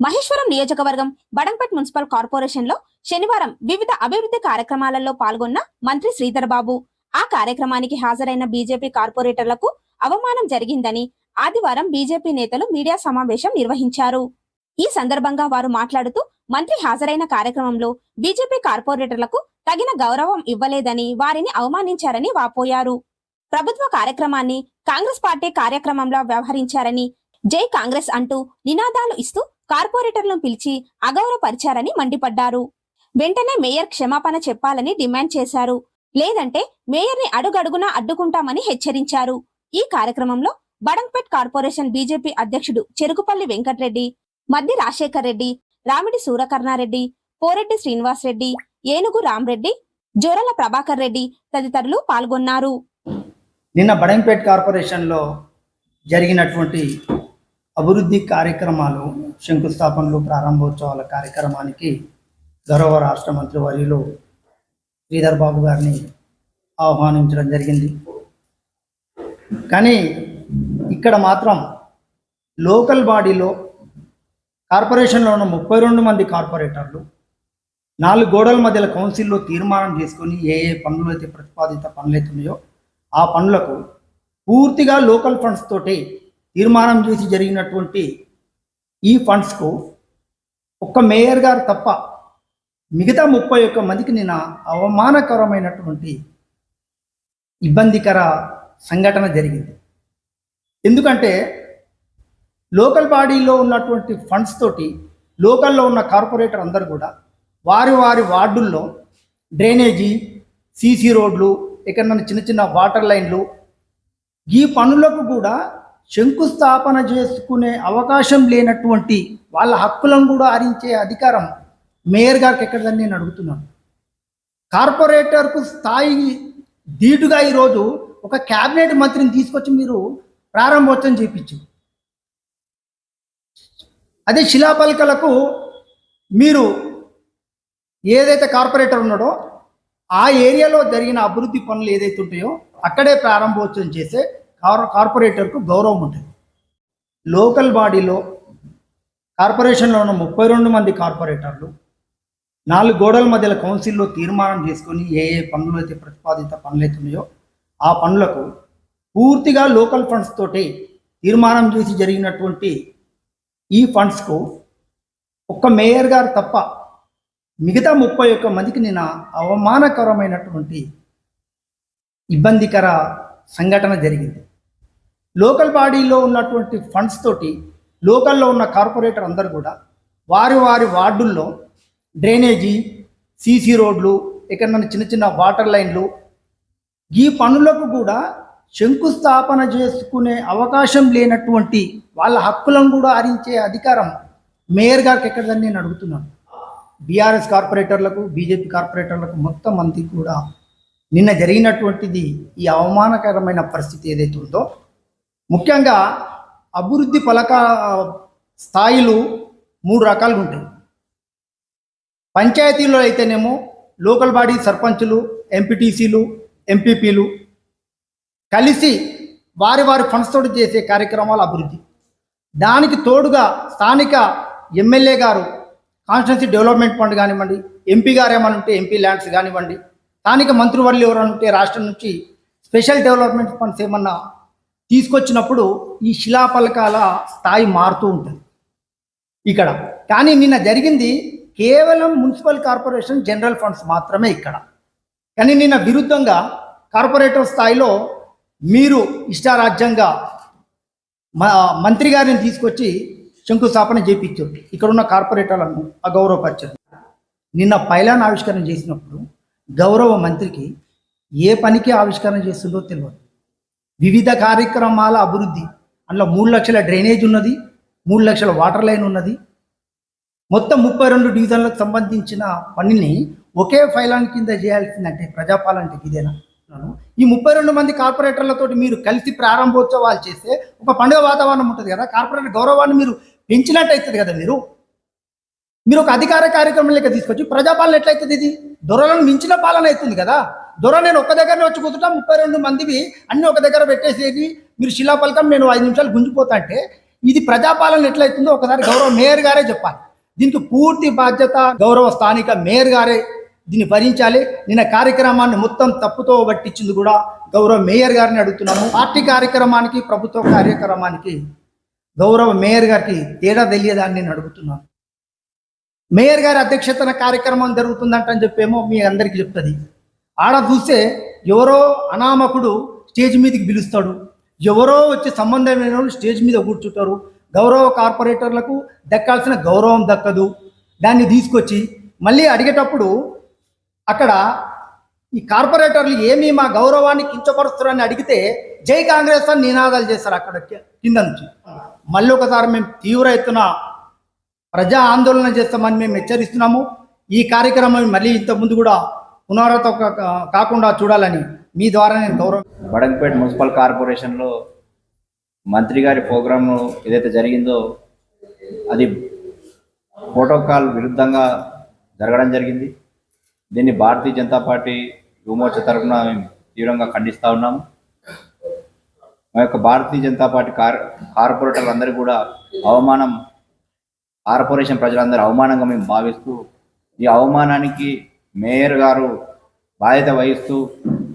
మహేశ్వరం నియోజకవర్గం బడంపట్ మున్సిపల్ కార్పొరేషన్లో శనివారం వివిధ అభివృద్ధి కార్యక్రమాలలో పాల్గొన్న మంత్రి శ్రీధర్ బాబు ఆ కార్యక్రమానికి హాజరైన బీజేపీ కార్పొరేటర్లకు అవమానం జరిగిందని ఆదివారం బీజేపీ నేతలు మీడియా సమావేశం నిర్వహించారు. ఈ సందర్భంగా వారు మాట్లాడుతూ మంత్రి హాజరైన కార్యక్రమంలో బీజేపీ కార్పొరేటర్లకు తగిన గౌరవం ఇవ్వలేదని వారిని అవమానించారని వాపోయారు. ప్రభుత్వ కార్యక్రమాన్ని కాంగ్రెస్ పార్టీ కార్యక్రమంలో వ్యవహరించారని జై కాంగ్రెస్ అంటూ నినాదాలు ఇస్తూ కార్పొరేటర్లను పిలిచి అగౌరవపరిచారని మండిపడ్డారు. వెంటనే మేయర్ క్షమాపణ చెప్పాలని డిమాండ్ చేశారు. లేదంటే మేయర్ని అడుగడుగునా అడ్డుకుంటామని హెచ్చరించారు. ఈ కార్యక్రమంలో బడంపేట్ కార్పొరేషన్ బీజేపీ అధ్యక్షుడు చెరుకుపల్లి వెంకట్రెడ్డి మద్ది రాజశేఖర్ రెడ్డి రామిడి సూరకర్ణారెడ్డి పోరెడ్డి శ్రీనివాస్ రెడ్డి ఏనుగు రామ్రెడ్డి జోరల ప్రభాకర్ రెడ్డి తదితరులు పాల్గొన్నారు. నిన్న బడంపేట్ కార్పొరేషన్లో జరిగినటువంటి అభివృద్ధి కార్యక్రమాలు శంకుస్థాపనలు ప్రారంభోత్సవాల కార్యక్రమానికి గౌరవ రాష్ట్ర మంత్రి వర్యులు శ్రీధర్ బాబు గారిని ఆహ్వానించడం జరిగింది. కానీ ఇక్కడ మాత్రం లోకల్ బాడీలో కార్పొరేషన్లో ఉన్న ముప్పై రెండు మంది కార్పొరేటర్లు నాలుగు గోడల మధ్యల కౌన్సిల్లో తీర్మానం చేసుకొని ఏ ఏ పనులు అయితే ప్రతిపాదిత పనులు అవుతున్నాయో ఆ పనులకు పూర్తిగా లోకల్ ఫండ్స్ తోటి తీర్మానం చేసి జరిగినటువంటి ఈ ఫండ్స్కు ఒక్క మేయర్ గారు తప్ప మిగతా ముప్పై ఒక్క మందికి నిన్న అవమానకరమైనటువంటి ఇబ్బందికర సంఘటన జరిగింది. ఎందుకంటే లోకల్ బాడీలో ఉన్నటువంటి ఫండ్స్ తోటి లోకల్లో ఉన్న కార్పొరేటర్ అందరు కూడా వారి వారి వార్డుల్లో డ్రైనేజీ సీసీ రోడ్లు ఎక్కడన్నా చిన్న చిన్న వాటర్ లైన్లు ఈ పనులకు కూడా శంకుస్థాపన చేసుకునే అవకాశం లేనటువంటి వాళ్ళ హక్కులను కూడా హరించే అధికారం మేయర్ గారికి ఎక్కడదని నేను అడుగుతున్నాను. కార్పొరేటర్కు స్థాయి ధీటుగా ఈరోజు ఒక క్యాబినెట్ మంత్రిని తీసుకొచ్చి మీరు ప్రారంభోత్సవం చేయించు అదే శిలాపలకలకు మీరు ఏదైతే కార్పొరేటర్ ఉన్నాడో ఆ ఏరియాలో జరిగిన అభివృద్ధి పనులు ఏదైతే ఉంటాయో అక్కడే ప్రారంభోత్సవం చేసే కార్ కార్పొరేటర్కు గౌరవం ఉంటుంది లోకల్ బాడీలో కార్పొరేషన్లో ఉన్న ముప్పై రెండు మంది కార్పొరేటర్లు నాలుగు గోడల మధ్యల కౌన్సిల్లో తీర్మానం చేసుకొని ఏ ఏ పనులు అయితే ప్రతిపాదిత పనులు అయితే ఉన్నాయో ఆ పనులకు పూర్తిగా లోకల్ ఫండ్స్ తోటి తీర్మానం చేసి జరిగినటువంటి ఈ ఫండ్స్కు ఒక్క మేయర్ గారు తప్ప మిగతా ముప్పై ఒక్క మందికి నేను అవమానకరమైనటువంటి ఇబ్బందికర సంఘటన జరిగింది. లోకల్ బాడీలో ఉన్నటువంటి ఫండ్స్ తోటి లోకల్లో ఉన్న కార్పొరేటర్ అందరు కూడా వారి వారి వార్డుల్లో డ్రైనేజీ సీసీ రోడ్లు ఎక్కడన్నా చిన్న చిన్న వాటర్ లైన్లు ఈ పనులకు కూడా శంకుస్థాపన చేసుకునే అవకాశం లేనటువంటి వాళ్ళ హక్కులను కూడా హరించే అధికారం మేయర్ గారికి ఎక్కడదని నేను అడుగుతున్నాను. బీఆర్ఎస్ కార్పొరేటర్లకు బీజేపీ కార్పొరేటర్లకు మొత్తం మంది కూడా నిన్న జరిగినటువంటిది ఈ అవమానకరమైన పరిస్థితి ఏదైతే ఉందో ముఖ్యంగా అభివృద్ధి పలక స్థాయిలు మూడు రకాలుగా ఉంటాయి. పంచాయతీలో అయితేనేమో లోకల్ బాడీ సర్పంచులు ఎంపీటీసీలు ఎంపీపీలు కలిసి వారి వారి ఫండ్స్ తోటి చేసే కార్యక్రమాల అభివృద్ధి. దానికి తోడుగా స్థానిక ఎమ్మెల్యే గారు కాన్స్టిట్యున్సీ డెవలప్మెంట్ ఫండ్ కానివ్వండి ఎంపీ గారు ఏమైనా ఉంటే ఎంపీ ల్యాండ్స్ కానివ్వండి స్థానిక మంత్రివర్యులు ఎవరైనా ఉంటే రాష్ట్రం నుంచి స్పెషల్ డెవలప్మెంట్ ఫండ్స్ ఏమన్నా తీసుకొచ్చినప్పుడు ఈ శిలాపలకాల స్థాయి మారుతూ ఉంటుంది. ఇక్కడ. కానీ నిన్న జరిగింది కేవలం మున్సిపల్ కార్పొరేషన్ జనరల్ ఫండ్స్ మాత్రమే ఇక్కడ. కానీ నిన్న విరుద్ధంగా కార్పొరేటర్ స్థాయిలో మీరు ఇష్టారాజ్యంగా మంత్రి గారిని తీసుకొచ్చి శంకుస్థాపన చేయించారు ఇక్కడ ఉన్న కార్పొరేటర్లను అగౌరవపరిచారు. నిన్న పైలాన్ ఆవిష్కరణ చేసినప్పుడు గౌరవ మంత్రికి ఏ పనికి ఆవిష్కరణ చేస్తుందో తెలియదు. వివిధ కార్యక్రమాల అభివృద్ధి అందులో మూడు లక్షల డ్రైనేజ్ ఉన్నది మూడు లక్షల వాటర్ లైన్ ఉన్నది. మొత్తం ముప్పై రెండు డివిజన్లకు సంబంధించిన పనిని ఒకే ఫైలాన్ కింద చేయాల్సిందంటే ప్రజాపాలంటే ఇదేనా? ఈ ముప్పై రెండు మంది కార్పొరేటర్లతో మీరు కలిసి ప్రారంభోత్సవాలు చేస్తే ఒక పండుగ వాతావరణం ఉంటుంది కదా కార్పొరేటర్ గౌరవాన్ని మీరు పెంచినట్టు అవుతుంది కదా మీరు? మీరు ఒక అధికార కార్యక్రమం లెక్క తీసుకొచ్చి ప్రజాపాలన ఎట్లయితుంది ఇది? దొరలను మించిన పాలన అవుతుంది కదా. దొర నేను ఒక్క దగ్గరనే వచ్చి కూర్చుంటా ముప్పై రెండు మందివి అన్ని ఒక దగ్గర పెట్టేసేది. మీరు శిలాపలకం నేను ఐదు నిమిషాలు గుంజిపోతా అంటే ఇది ప్రజాపాలన ఎట్లయితుందో ఒకసారి గౌరవ మేయర్ గారే చెప్పాలి. దీనికి పూర్తి బాధ్యత గౌరవ స్థానిక మేయర్ గారే దీన్ని భరించాలి. నిన్న కార్యక్రమాన్ని మొత్తం తప్పుతో పట్టించింది కూడా గౌరవ మేయర్ గారిని అడుగుతున్నాము. పార్టీ కార్యక్రమానికి ప్రభుత్వ కార్యక్రమానికి గౌరవ మేయర్ గారికి తేడా తెలియదని నేను అడుగుతున్నాను. మేయర్ గారి అధ్యక్షతన కార్యక్రమం జరుగుతుందంట అని చెప్పేమో మీ అందరికీ చెప్తుంది. ఆడ చూస్తే ఎవరో అనామకుడు స్టేజ్ మీదకి పిలుస్తాడు. ఎవరో వచ్చి సంబంధమైన వాళ్ళు స్టేజ్ మీద కూర్చుంటారు. గౌరవ కార్పొరేటర్లకు దక్కాల్సిన గౌరవం దక్కదు. దాన్ని తీసుకొచ్చి మళ్ళీ అడిగేటప్పుడు అక్కడ ఈ కార్పొరేటర్లు ఏమి మా గౌరవాన్ని కించపరుస్తారని అడిగితే జై కాంగ్రెస్ అని నినాదాలు చేస్తారు అక్కడ కింద నుంచి. మళ్ళీ ఒకసారి మేము తీవ్ర ఎత్తున ప్రజా ఆందోళన చేస్తామని మేము హెచ్చరిస్తున్నాము. ఈ కార్యక్రమం మళ్ళీ ఇంతకుముందు కూడా పునరావృతం కాకుండా చూడాలని మీ ద్వారా నేను గౌరవం బడంగపేట మున్సిపల్ కార్పొరేషన్లో మంత్రి గారి ప్రోగ్రామ్ ఏదైతే జరిగిందో అది ప్రోటోకాల్ విరుద్ధంగా జరగడం జరిగింది. దీన్ని భారతీయ జనతా పార్టీ యువమోర్చ తరఫున మేము తీవ్రంగా ఖండిస్తూ ఉన్నాము. మా యొక్క భారతీయ జనతా పార్టీ కార్ కార్పొరేటర్లందరూ కూడా అవమానం కార్పొరేషన్ ప్రజలందరూ అవమానంగా మేము భావిస్తూ ఈ అవమానానికి మేయర్ గారు బాధ్యత వహిస్తూ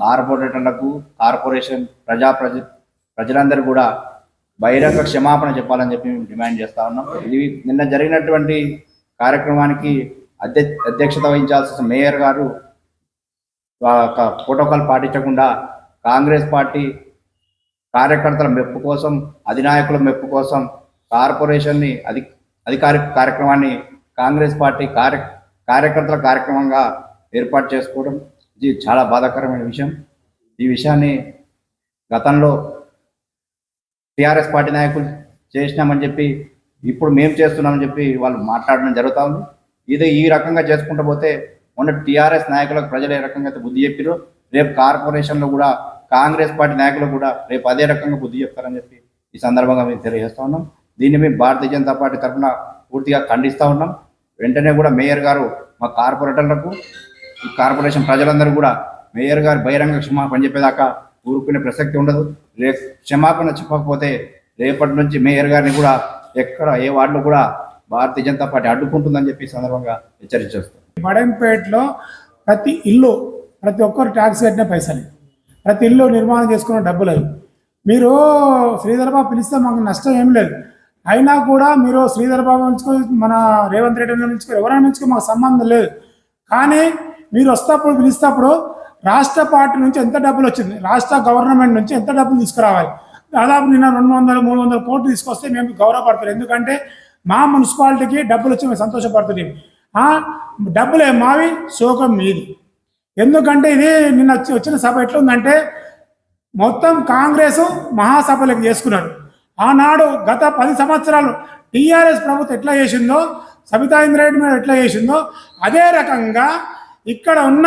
కార్పొరేటర్లకు కార్పొరేషన్ ప్రజా ప్రజ ప్రజలందరూ కూడా బహిరంగ క్షమాపణ చెప్పాలని చెప్పి మేము డిమాండ్ చేస్తా ఉన్నాం. ఇది నిన్న జరిగినటువంటి కార్యక్రమానికి అధ్య అధ్యక్షత వహించాల్సిన మేయర్ గారు ప్రోటోకాల్ పాటించకుండా కాంగ్రెస్ పార్టీ కార్యకర్తల మెప్పు కోసం అధినాయకుల మెప్పు కోసం కార్పొరేషన్ని అధి అధికారిక కార్యక్రమాన్ని కాంగ్రెస్ పార్టీ కార్య కార్యకర్తల కార్యక్రమంగా ఏర్పాటు చేసుకోవడం ఇది చాలా బాధాకరమైన విషయం. ఈ విషయాన్ని గతంలో టిఆర్ఎస్ పార్టీ నాయకులు చేసినామని చెప్పి ఇప్పుడు మేము చేస్తున్నామని చెప్పి వాళ్ళు మాట్లాడడం జరుగుతూ ఉంది. ఇది ఈ రకంగా చేసుకుంటూ పోతే మొన్న టిఆర్ఎస్ నాయకులకు ప్రజలు ఏ రకంగా అయితే బుద్ధి చెప్పారు రేపు కార్పొరేషన్లో కూడా కాంగ్రెస్ పార్టీ నాయకులు కూడా రేపు అదే రకంగా బుద్ధి చెప్తారని చెప్పి ఈ సందర్భంగా మేము తెలియజేస్తా ఉన్నాం. దీన్ని మేము భారతీయ జనతా పార్టీ తరఫున పూర్తిగా ఖండిస్తూ ఉన్నాం. వెంటనే కూడా మేయర్ గారు మా కార్పొరేటర్లకు ఈ కార్పొరేషన్ ప్రజలందరూ కూడా మేయర్ గారు బహిరంగ క్షమాపణ చెప్పేదాకా ఊరుకునే ప్రసక్తి ఉండదు. రేపు క్షమాపణ చెప్పకపోతే రేపటి నుంచి మేయర్ గారిని కూడా ఎక్కడ ఏ వార్డులో కూడా భారతీయ జనతా పార్టీ అడ్డుకుంటుందని చెప్పి సందర్భంగా హెచ్చరించేస్తాం. బడంపేటలో ప్రతి ఇల్లు ప్రతి ఒక్కరు ట్యాక్స్ కట్టిన పైసలు. ప్రతి ఇల్లు నిర్మాణం చేసుకున్న డబ్బులు మీరు శ్రీధర్బాబు పిలిస్తే మాకు నష్టం ఏం లేదు. అయినా కూడా మీరు శ్రీధర్ బాబు నుంచుకో మన రేవంత్ రెడ్డి నుంచుకో ఎవరైనా నుంచుకో మాకు సంబంధం లేదు. కానీ మీరు వస్తేప్పుడు పిలిస్తేప్పుడు రాష్ట్ర పార్టీ నుంచి ఎంత డబ్బులు వచ్చింది? రాష్ట్ర గవర్నమెంట్ నుంచి ఎంత డబ్బులు తీసుకురావాలి? దాదాపు నిన్న రెండు వందలు మూడు వందల కోట్లు తీసుకొస్తే మేము గౌరవపడతాం. ఎందుకంటే మా మున్సిపాలిటీకి డబ్బులు వచ్చి మేము సంతోషపడుతున్నాం. డబ్బులే మావి శోకం మీది. ఎందుకంటే ఇది నిన్న వచ్చిన సభ ఎట్లుందంటే మొత్తం కాంగ్రెస్ మహాసభలకు చేసుకున్నారు ఆనాడు గత పది సంవత్సరాలు టీఆర్ఎస్ ప్రభుత్వం ఎట్లా చేసిందో సబితా ఇంద్రారెడ్డి మీద ఎట్లా చేసిందో అదే రకంగా ఇక్కడ ఉన్న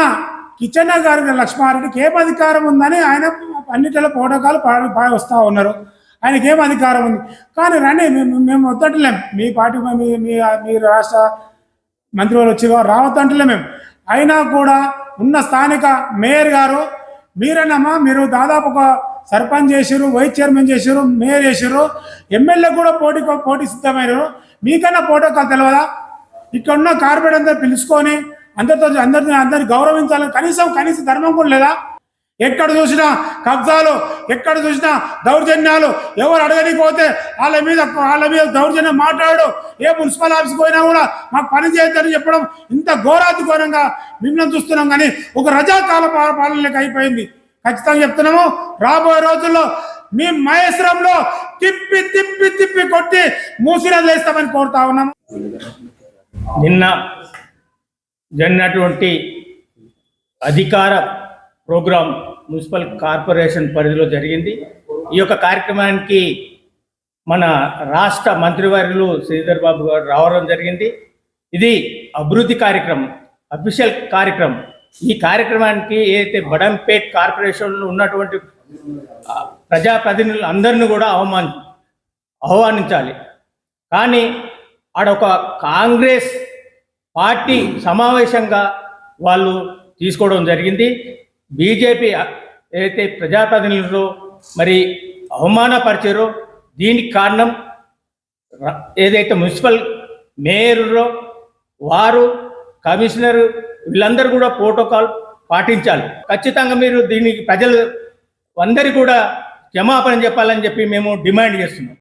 కిచెన్ గారి లక్ష్మారెడ్డికి ఏం అధికారం ఉందని ఆయన అన్నిటిలో ప్రోటోకాల్ పాడి వస్తూ ఉన్నారు. ఆయనకి ఏం అధికారం ఉంది? కానీ రండి మేము మేము వద్దట్లేం. మీ పార్టీ మీ మీ రాష్ట్ర మంత్రి వాళ్ళు వచ్చి రావద్దంటలే మేము అయినా కూడా ఉన్న స్థానిక మేయర్ గారు మీరేనమ్మా మీరు దాదాపు ఒక సర్పంచ్ చేశారు వైస్ చైర్మన్ చేశారు మేయర్ చేసారు ఎమ్మెల్యే కూడా పోటీ పోటీ సిద్ధమయ్యారు మీకన్నా ప్రోటోకాల్ తెలియదా ఇక్కడ ఉన్న కార్పొరేట్ అందరు పిలుచుకొని అందరితో అందరిని అందరిని గౌరవించాలని కనీసం కనీస ధర్మం కూడా లేదా? ఎక్కడ చూసినా కబ్జాలు ఎక్కడ చూసినా దౌర్జన్యాలు ఎవరు అడగనిపోతే వాళ్ళ మీద వాళ్ళ మీద దౌర్జన్యం మాట్లాడు. ఏ మున్సిపల్ ఆఫీస్కి పోయినా కూడా మాకు పని చేయొద్దని చెప్పడం ఇంత ఘోరాతి ఘోరంగా మిమ్మల్ని చూస్తున్నాం కానీ ఒక రజాకాల పాలన పాలనలోకి అయిపోయింది. ఖచ్చితంగా చెప్తున్నాము. రాబోయే రోజుల్లో మీ మహేశ్వరంలో తిప్పి తిప్పి తిప్పి కొట్టి మూసినది వేస్తామని కోరుతా ఉన్నాము. నిన్న జరిగినటువంటి అధికార ప్రోగ్రాం మున్సిపల్ కార్పొరేషన్ పరిధిలో జరిగింది. ఈ యొక్క కార్యక్రమానికి మన రాష్ట్ర మంత్రివర్యులు శ్రీధర్ బాబు గారు రావడం జరిగింది. ఇది అభివృద్ధి కార్యక్రమం అఫీషియల్ కార్యక్రమం. ఈ కార్యక్రమానికి ఏదైతే బడంపేట్ కార్పొరేషన్లో ఉన్నటువంటి ప్రజాప్రతినిధులు అందరిని కూడా అవమాన్ ఆహ్వానించాలి. కానీ ఆడొక కాంగ్రెస్ పార్టీ సమావేశంగా వాళ్ళు తీసుకోవడం జరిగింది. బీజేపీ ఏదైతే ప్రజాప్రతినిధులు మరి అవమానపరిచారో దీనికి కారణం ఏదైతే మున్సిపల్ మేయర్లో వారు కమిషనర్ వీళ్ళందరూ కూడా ప్రోటోకాల్ పాటించాలి. ఖచ్చితంగా మీరు దీనికి ప్రజలు అందరికీ కూడా క్షమాపణ చెప్పాలని చెప్పి మేము డిమాండ్ చేస్తున్నాం.